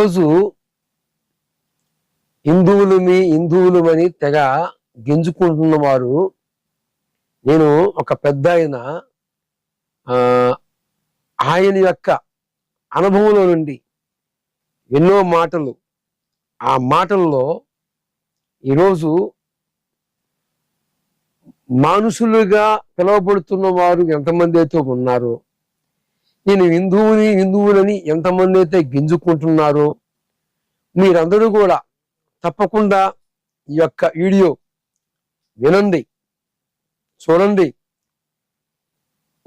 రోజు హిందువులమి హిందువులమని తెగ గింజుకుంటున్న వారు నేను ఒక పెద్ద ఆయన ఆయన యొక్క అనుభవంలో నుండి ఎన్నో మాటలు ఆ మాటల్లో ఈరోజు మానుషులుగా పిలువబడుతున్న వారు ఎంతమంది అయితే ఉన్నారో నేను హిందువుని హిందువులని ఎంతమంది అయితే గింజుకుంటున్నారో మీరందరూ కూడా తప్పకుండా ఈ యొక్క వీడియో వినండి చూడండి.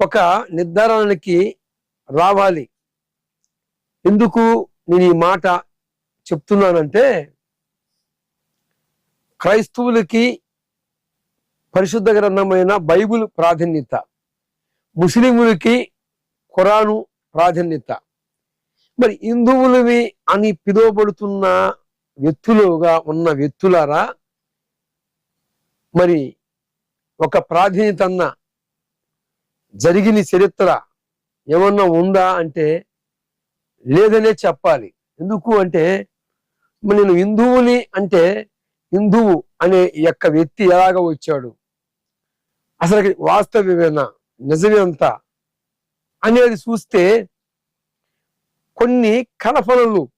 ఒక నిర్ధారణకి రావాలి. ఎందుకు నేను ఈ మాట చెప్తున్నానంటే క్రైస్తవులకి పరిశుద్ధ గ్రంథమైన బైబిల్ ప్రాధాన్యత ముస్లింలకి ఖురాను ప్రాధాన్యత. మరి హిందువులవి అని పిలువబడుతున్న వ్యక్తులుగా ఉన్న వ్యక్తులారా? మరి ఒక ప్రాధాన్యత అన్న జరిగిన చరిత్ర ఏమన్నా ఉందా అంటే లేదనే చెప్పాలి. ఎందుకు అంటే నేను హిందువుని అంటే హిందువు అనే యొక్క వ్యక్తి ఎలాగ వచ్చాడు? అసలు వాస్తవ్యమేనా నిజమేంతా? అనేది చూస్తే కొన్ని కల్పనలు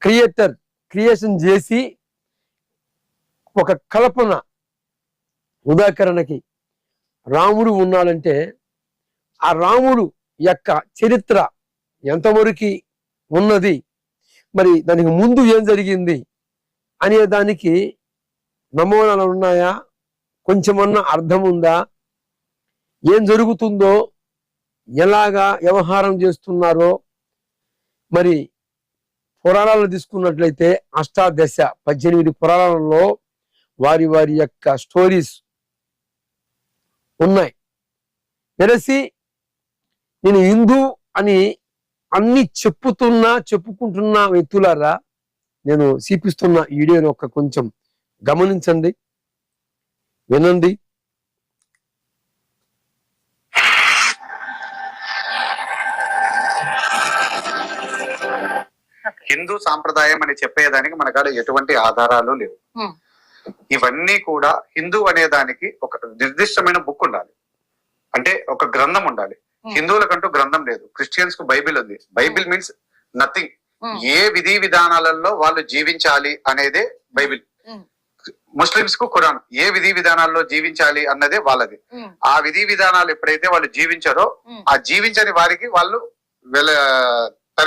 క్రియేటర్ క్రియేషన్ చేసి ఒక కల్పన ఉదాహరణకి రాముడు ఉన్నాడంటే ఆ రాముడు యొక్క చరిత్ర ఎంతవరకు ఉన్నది? మరి దానికి ముందు ఏం జరిగింది? అనే దానికి నమూనాలు ఉన్నాయా? కొంచెమన్నా అర్థం ఉందా? ఏం జరుగుతుందో? ఎలాగా వ్యవహారం చేస్తున్నారో మరి పురాణాలను తీసుకున్నట్లయితే అష్టాదశ పద్దెనిమిది పురాణాలలో వారి వారి యొక్క స్టోరీస్ ఉన్నాయి. వెరసి నేను హిందూ అని అన్ని చెప్పుతున్నా చెప్పుకుంటున్న వ్యక్తులారా నేను చూపిస్తున్న వీడియోని ఒక కొంచెం గమనించండి వినండి. హిందూ సాంప్రదాయం అని చెప్పేదానికి మన కాడ ఎటువంటి ఆధారాలు లేవు. ఇవన్నీ కూడా హిందూ అనే దానికి ఒక నిర్దిష్టమైన బుక్ ఉండాలి. అంటే ఒక గ్రంథం ఉండాలి. హిందువులకంటూ గ్రంథం లేదు. క్రిస్టియన్స్కు బైబిల్ ఉంది. Bible means nothing. ఏ విధి విధానాలలో వాళ్ళు జీవించాలి అనేదే బైబిల్. ముస్లిమ్స్కు ఖురాన్. ఏ విధి విధానాల్లో జీవించాలి అన్నదే వాళ్ళది. ఆ విధి విధానాలు ఎప్పుడైతే వాళ్ళు జీవించారో ఆ జీవించని వారికి వాళ్ళు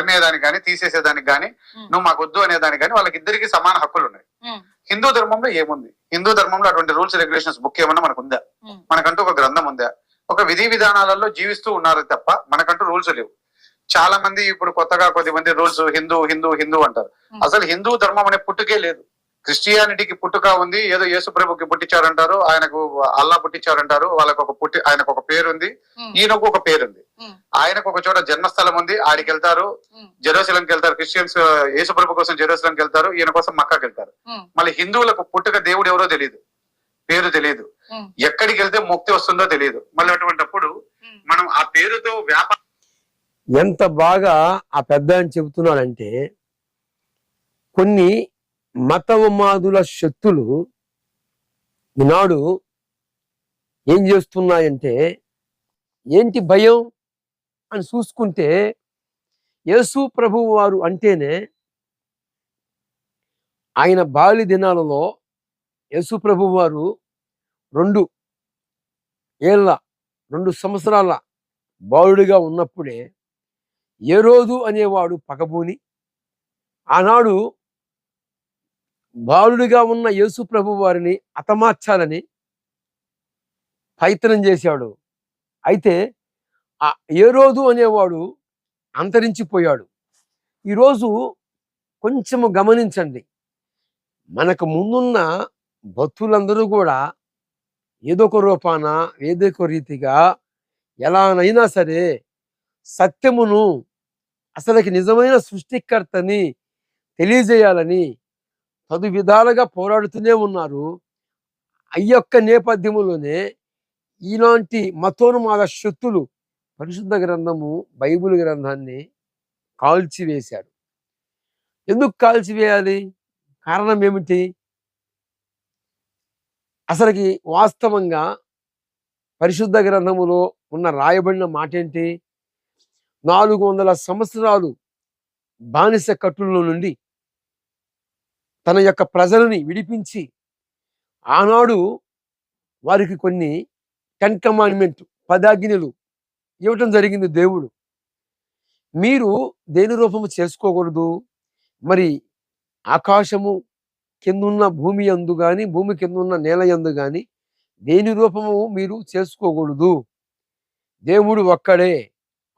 తరిమేదానికి కానీ తీసేసేదానికి కానీ నువ్వు మాకు వద్దు అనేదానికి కానీ వాళ్ళకి ఇద్దరికి సమాన హక్కులు ఉన్నాయి. హిందూ ధర్మంలో ఏముంది? హిందూ ధర్మంలో అటువంటి రూల్స్ రెగ్యులేషన్స్ బుక్ ఏమన్నా మనకు ఉందా మనకంటూ ఒక గ్రంథం ఉందా? ఒక విధి విధానాలలో జీవిస్తూ ఉన్నారు తప్ప మనకంటూ రూల్స్ లేవు. చాలా మంది ఇప్పుడు కొత్తగా కొద్ది మంది రూల్స్ హిందూ హిందూ హిందూ అంటారు. అసలు హిందూ ధర్మం అనే పుట్టుకే లేదు. క్రిస్టియానిటీకి పుట్టుక ఉంది ఏదో యేసు ప్రభుకి పుట్టించారంటారు ఆయనకు అల్లా పుట్టించారంటారు వాళ్ళకు ఒక పుట్టి ఆయనకు ఒక పేరు ఉంది ఉమ్, ఈయనకు ఒక పేరు ఉంది ఉమ్, ఆయనకు ఒక చోట జన్మస్థలం ఉంది ఆడికి వెళ్తారు జెరూసలంకి వెళ్తారు క్రిస్టియన్స్ యేసు ప్రభు కోసం జెరూసలంకి వెళ్తారు ఈయన కోసం మక్కాకి వెళ్తారు. మళ్ళీ హిందువులకు పుట్టుక దేవుడు ఎవరో తెలియదు పేరు తెలియదు ఎక్కడికి వెళ్తే ముక్తి వస్తుందో తెలియదు మళ్ళీ అటువంటిప్పుడు మనం ఆ పేరుతో వ్యాపారం ఎంత బాగా ఆ పెద్ద అని చెబుతున్నాడంటే కొన్ని మతవమాదుల శక్తులు ఈనాడు ఏం చేస్తున్నాయంటే ఏంటి భయం అని చూసుకుంటే యేసు ప్రభు వారు అంటేనే ఆయన బాలి దినాలలో యేసు ప్రభు వారు రెండు ఏళ్ళ రెండు సంవత్సరాల బాలుడిగా ఉన్నప్పుడే ఏ రోజు అనేవాడు పగబూని. ఆనాడు బాలుడిగా ఉన్న యేసు ప్రభు వారిని అతమార్చాలని ప్రయత్నం చేశాడు. అయితే ఆ ఏ రోజు అనేవాడు అంతరించిపోయాడు. ఈరోజు కొంచెము గమనించండి. మనకు ముందున్న భక్తులందరూ కూడా ఏదో ఒక రూపాన ఏదో ఒక రీతిగా ఎలానైనా సరే సత్యమును అసలుకి నిజమైన సృష్టికర్తని తెలియజేయాలని పదు విధాలుగా పోరాడుతూనే ఉన్నారు. అయ్యొక్క నేపథ్యంలోనే ఇలాంటి మతోన్మాద శక్తులు పరిశుద్ధ గ్రంథము బైబిల్ గ్రంథాన్ని కాల్చివేశాడు. ఎందుకు కాల్చివేయాలి? కారణం ఏమిటి? అసలుకి వాస్తవంగా పరిశుద్ధ గ్రంథములో ఉన్న రాయబడిన మాట ఏంటి నాలుగు వందల సంవత్సరాలు బానిస కట్టుల్లో నుండి తన యొక్క ప్రజలని విడిపించి ఆనాడు వారికి కొన్ని టెన్ కమాండ్మెంట్ పదాజ్ఞలు ఇవ్వటం జరిగింది దేవుడు. మీరు దేని రూపము చేసుకోకూడదు? మరి ఆకాశము కిందున్న భూమి యందు కానీ భూమి కిందున్న నేల యందు కానీ దేని రూపము మీరు చేసుకోకూడదు? దేవుడు ఒక్కడే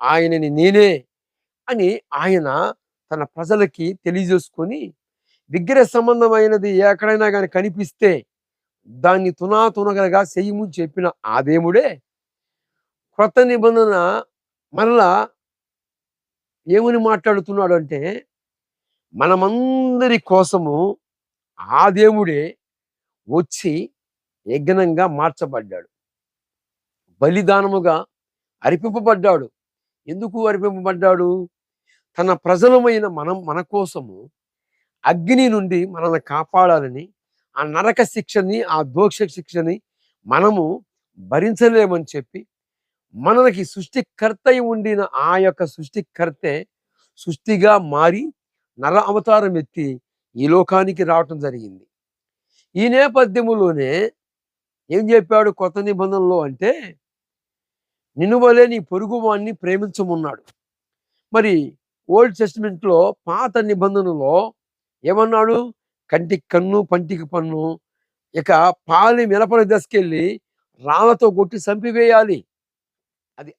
ఆయనని నేనే అని ఆయన తన ప్రజలకి తెలియజేసుకొని విగ్రహ సంబంధమైనది ఎక్కడైనా కానీ కనిపిస్తే దాన్ని తునా తునగలగా చెయ్యము చెప్పిన ఆ దేవుడే క్రొత్త నిబంధన మరలా ఏమని మాట్లాడుతున్నాడు అంటే మనమందరి కోసము ఆ దేవుడే వచ్చి యజ్ఞంగా మార్చబడ్డాడు. బలిదానముగా అర్పింపబడ్డాడు. ఎందుకు అర్పింపబడ్డాడు? తన ప్రజలమైన మనం మన కోసము అగ్ని నుండి మనల్ని కాపాడాలని ఆ నరక శిక్షని ఆ దోక్ష శిక్షని మనము భరించలేమని చెప్పి మనకి సృష్టికర్త ఉండిన ఆ యొక్క సృష్టికర్తే సృష్టిగా మారి నర అవతారం ఎత్తి ఈ లోకానికి రావటం జరిగింది. ఈ నేపథ్యములోనే ఏం చెప్పాడు కొత్త నిబంధనలో అంటే నిన్ను వలే నీ పొరుగు వాణ్ణి ప్రేమించమున్నాడు. మరి ఓల్డ్ టెస్ట్మెంట్లో పాత నిబంధనలో ఏమన్నాడు? కంటికి కన్ను పంటికి పన్ను. ఇక పాలి మినపల దశకెళ్ళి రాళ్ళతో కొట్టి చంపివేయాలి. అది